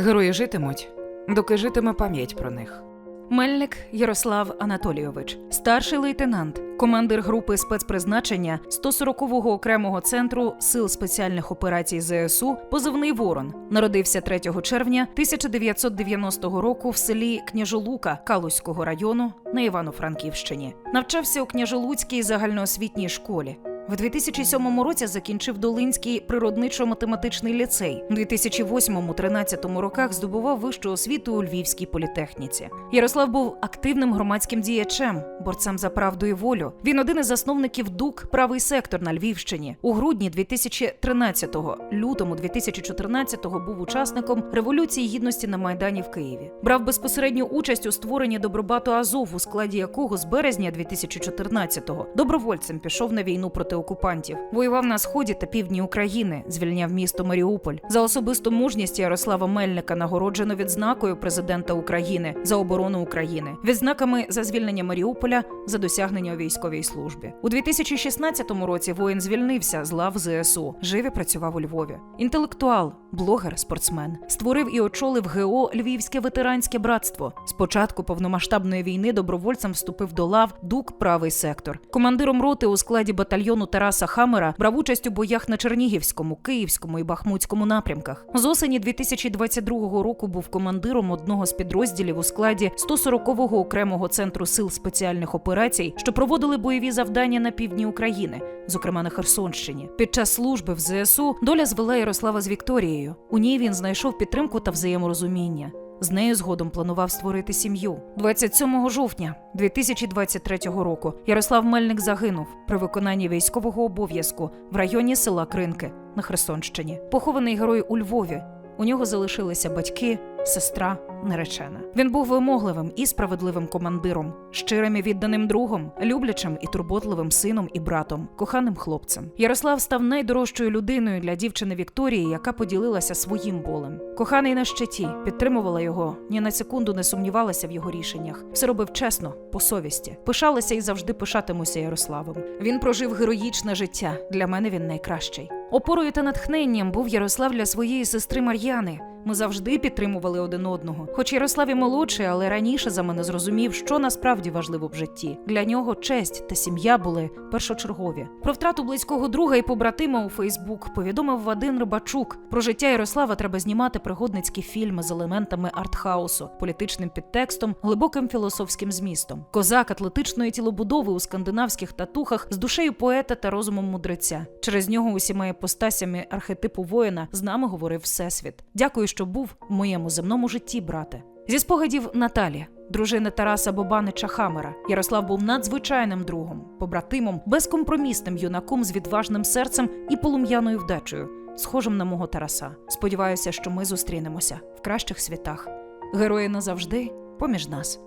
Герої житимуть, доки житиме пам'ять про них. Мельник Ярослав Анатолійович, старший лейтенант, командир групи спецпризначення 140-го окремого центру сил спеціальних операцій ЗСУ, позивний Ворон, народився 3 червня 1990 року в селі Княжолука Калузького району на Івано-Франківщині. Навчався у Княжолуцькій загальноосвітній школі. В 2007 році закінчив Долинський природничо-математичний ліцей. У 2008-13 роках здобував вищу освіту у Львівській політехніці. Ярослав був активним громадським діячем, борцем за правду і волю. Він один із засновників ДУК Правий сектор на Львівщині. У грудні 2013-го, лютому 2014-го був учасником революції гідності на майдані в Києві. Брав безпосередню участь у створенні добробату Азов, у складі якого з березня 2014-го добровольцем пішов на війну проти окупантів. Воював на сході та півдні України, звільняв місто Маріуполь. За особисту мужність Ярослава Мельника нагороджено відзнакою президента України за оборону України, відзнаками за звільнення Маріуполя за досягнення у військовій службі. У 2016 році воїн звільнився з лав ЗСУ. Жив і працював у Львові. Інтелектуал, блогер, спортсмен. Створив і очолив ГО Львівське ветеранське братство. З початку повномасштабної війни добровольцем вступив до лав ДУК Правий сектор. Командиром роти у складі батальйону Тараса Хамера брав участь у боях на Чернігівському, Київському і Бахмутському напрямках. З осені 2022 року був командиром одного з підрозділів у складі 140-го окремого центру сил спеціальних операцій, що проводили бойові завдання на півдні України, зокрема на Херсонщині. Під час служби в ЗСУ доля звела Ярослава з Вікторією. У ній він знайшов підтримку та взаєморозуміння. З нею згодом планував створити сім'ю. 27 жовтня 2023 року Ярослав Мельник загинув при виконанні військового обов'язку в районі села Кринки на Херсонщині. Похований герой у Львові. У нього залишилися батьки, сестра, наречена. Він був вимогливим і справедливим командиром, щирим і відданим другом, люблячим і турботливим сином і братом, коханим хлопцем. Ярослав став найдорожчою людиною для дівчини Вікторії, яка поділилася своїм болем. Коханий на щиті, підтримувала його, ні на секунду не сумнівалася в його рішеннях. Все робив чесно, по совісті. Пишалася і завжди пишатимуся Ярославом. Він прожив героїчне життя. Для мене він найкращий. Опорою та натхненням був Ярослав для своєї сестри Мар'яни. Ми завжди підтримували один одного. Хоч Ярослав і молодший, але раніше за мене зрозумів, що насправді важливо в житті. Для нього честь та сім'я були першочергові. Про втрату близького друга і побратима у Фейсбук повідомив Вадим Рибачук. Про життя Ярослава треба знімати пригодницькі фільми з елементами артхаусу, політичним підтекстом, глибоким філософським змістом. Козак атлетичної тілобудови у скандинавських татухах з душею поета та розумом мудреця. Через нього усіма іпостасями архетипу воїна з нами говорив всесвіт. Дякую, що був в моєму земному житті, брате. Зі спогадів Наталі, дружини Тараса Бобанича Хамера, Ярослав був надзвичайним другом, побратимом, безкомпромісним юнаком з відважним серцем і полум'яною вдачею, схожим на мого Тараса. Сподіваюся, що ми зустрінемося в кращих світах. Герої назавжди поміж нас.